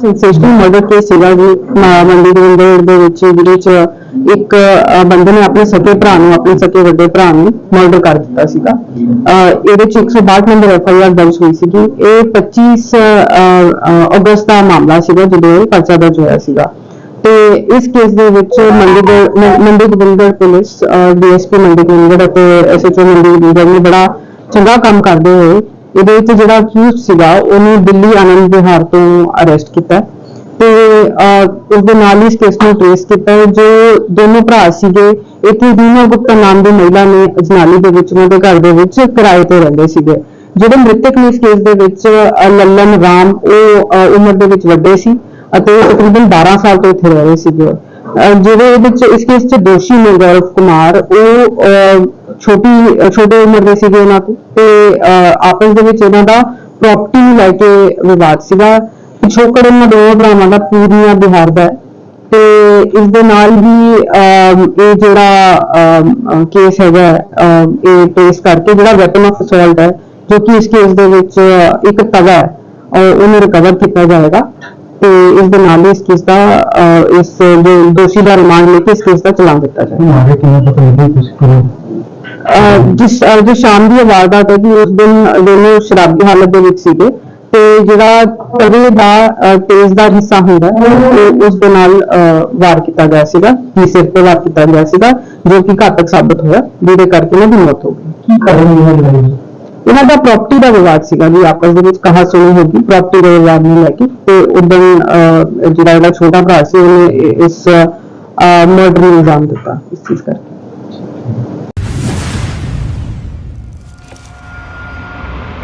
Sensational murder case ਸੀਗਾ ਜੀ ਮਾ- ਮੰਡੀ ਗੋਬਿੰਦਗੜ੍ਹ ਦੇ ਵਿੱਚ ਜਿਹਦੇ ਚ ਇੱਕ ਅਹ, ਬੰਦੇ ਨੇ ਆਪਣੇ ਸਕੇ ਭਰਾ ਨੂੰ ਆਪਣੇ ਸਕੇ ਵੱਡੇ ਭਰਾ ਨੂੰ ਮਰਡਰ ਕਰ ਦਿੱਤਾ ਸੀਗਾ। ਅਹ, ਇਹਦੇ ਚ 162 ਨੰਬਰ ਐਫ ਆਈ ਆਰ ਦਰਜ ਹੋਈ ਸੀਗੀ। ਇਹ 25 ਅਹ, ਅਹ, ਅਗਸਤ ਦਾ ਮਾਮਲਾ ਸੀਗਾ ਜਦੋਂ ਇਹ ਪਰਚਾ ਦਰਜ ਹੋਇਆ ਸੀਗਾ। ਤੇ ਇਸ ਕੇਸ ਦੇ ਵਿੱਚ ਮੰਡੀ ਗੋ- ਮ- ਮੰਡੀ ਗੋਬਿੰਦਗੜ੍ਹ ਪੁਲਿਸ ਡੀਐਸਪੀ ਮੰਡੀ ਗੋਬਿੰਦਗੜ੍ਹ ਅਤੇ ਐਸਐਚਓ ਮੰਡੀ ਗੋਬਿੰਦਗੜ੍ਹ ਨੇ ਬੜਾ ਚੰਗਾ ਕੰਮ ਕਰਦੇ ਹੋਏ ਇਹਦੇ ਵਿੱਚ ਜਿਹੜਾ ਅਕਿਊਜ਼ ਸੀਗਾ ਉਹਨੂੰ ਦਿੱਲੀ ਆਨੰਦ ਵਿਹਾਰ ਤੋਂ ਅਰੈਸਟ ਕੀਤਾ। ਤੇ ਅਹ, ਉਸ ਦੇ ਨਾਲ ਹੀ ਇਸ ਕੇਸ ਨੂੰ ਟ੍ਰੇਸ ਕੀਤਾ। ਜੋ ਦੋਨੋਂ ਭਰਾ ਸੀਗੇ ਇੱਥੇ ਦੀਨਾ ਗੁਪਤਾ ਨਾਮ ਦੀ ਮਹਿਲਾ ਨੇ ਅਜਨਾਲੀ ਦੇ ਵਿੱਚ ਉਹਨਾਂ ਦੇ ਘਰ ਦੇ ਵਿੱਚ ਕਿਰਾਏ ਤੇ ਰਹਿੰਦੇ ਸੀਗੇ। ਜਿਹੜੇ ਮ੍ਰਿਤਕ ਨੇ ਇਸ ਕੇਸ ਦੇ ਵਿੱਚ ਲੱਲਨ ਰਾਮ ਉਹ ਉਮਰ ਦੇ ਵਿੱਚ ਵੱਡੇ ਸੀ ਅਤੇ ਤਕਰੀਬਨ 12 ਸਾਲ ਤੋਂ ਇੱਥੇ ਰਹਿ ਰਹੇ ਸੀਗੇ। ਅਹ, ਜਿਹੜੇ ਇਹਦੇ ਵਿੱਚ ਇਸ ਕੇਸ 'ਚ ਦੋਸ਼ੀ ਨੇ ਗੌਰਵ ਕੁਮਾਰ ਉਹ ਛੋਟੀ ਅਹ, ਉਮਰ ਦੇ ਸੀਗੇ ਉਹਨਾਂ ਤੋਂ ਤੇ ਆਪਸ ਦੇ ਵਿੱਚ ਇਹਨਾਂ ਦਾ ਪ੍ਰਾਪਰਟੀ ਨੂੰ ਲੈ ਕੇ ਵਿਵਾਦ ਸੀਗਾ। ਪਿਛੋਕੜ ਇਹਨਾਂ ਦੋਵਾਂ ਭਰਾਵਾਂ ਦਾ ਪੂਰੀਆਂ ਬਿਹਾਰ ਦਾ ਤੇ ਇਸ ਦੇ ਨਾਲ ਹੀ ਅਹ, ਇਹ ਜਿਹੜਾ ਕੇਸ ਹੈਗਾ ਅਹ, ਇਹ ਪੇਸ਼ ਕਰਕੇ ਜਿਹੜਾ ਵੈਪਨ ਆਫ ਅਸੌਲਟ ਹੈ ਜੋ ਕਿ ਇਸ ਕੇਸ ਦੇ ਵਿੱਚ ਇੱਕ ਤਗਾ ਹੈ ਉਹਨੂੰ ਰਿਕਵਰ ਕੀਤਾ ਜਾਏਗਾ। ਤੇ ਇਸ ਦੇ ਨਾਲ ਹੀ ਇਸ ਕੇਸ ਦਾ ਅਹ, ਇਸ ਜੋ ਦੋਸ਼ੀ ਦਾ ਰਿਮਾਂਡ ਲੈ ਕੇ ਇਸ ਕੇਸ ਦਾ ਚਲਾਨ ਦਿੱਤਾ ਜਾਏਗਾ ਮਾਰੇ ਕਿੰਨੇ ਤਕਰੀਬਨ ਕੁਝ ਕਰੋ? ਅਹ ਜਿਸ ਅਹ ਜੋ ਸ਼ਾਮ ਦੀ ਵਾਰਦਾਤ ਹੈ ਕਿ ਉਸ ਦਿਨ ਦੋਨੋਂ ਸ਼ਰਾਬੀ ਹਾਲਤ ਦੇ ਵਿੱਚ ਸੀਗੇ ਤੇ ਜਿਹੜਾ ਤਵੇ ਦਾ ਅਹ, ਤੇਜ਼ਦਾਰ ਹਿੱਸਾ ਹੁੰਦਾ ਹੈ, ਉਹ ਉਸ ਦੇ ਨਾਲ ਅਹ, ਵਾਰ ਕੀਤਾ ਗਿਆ ਸੀਗਾ ਜੀ ਸਿਰ ਤੇ ਵਾਰ ਕੀਤਾ ਗਿਆ ਸੀਗਾ ਜੋ ਕਿ ਘਾਤਕ ਸਾਬਤ ਹੋਇਆ ਜਿਹਦੇ ਕਰਕੇ ਇਹਨਾਂ ਦੀ ਮੌਤ ਹੋ ਗਈ। ਕੀ ਕਾਰਨ ਇਹ ਲੜਾਈ ਦਾ? ਇਹਨਾਂ ਦਾ ਪ੍ਰਾਪਰਟੀ ਦਾ ਵਿਵਾਦ ਸੀਗਾ ਜੀ, ਆਪਸ ਦੇ ਵਿੱਚ ਕਹਾ ਸੁਣੀ ਹੋਗੀ ਪ੍ਰਾਪਰਟੀ ਦੇ ਵਿਵਾਦ ਨੂੰ ਲੈ ਕੇ ਤੇ ਉਦੋਂ ਜਿਹੜਾ ਇਹਦਾ ਛੋਟਾ ਭਰਾ ਸੀ, ਉਹਨੇ ਇਸ ਮਰਡਰ ਨੂੰ ਅੰਜਾਮ ਦਿੱਤਾ ਇਸ ਚੀਜ਼ ਕਰਕੇ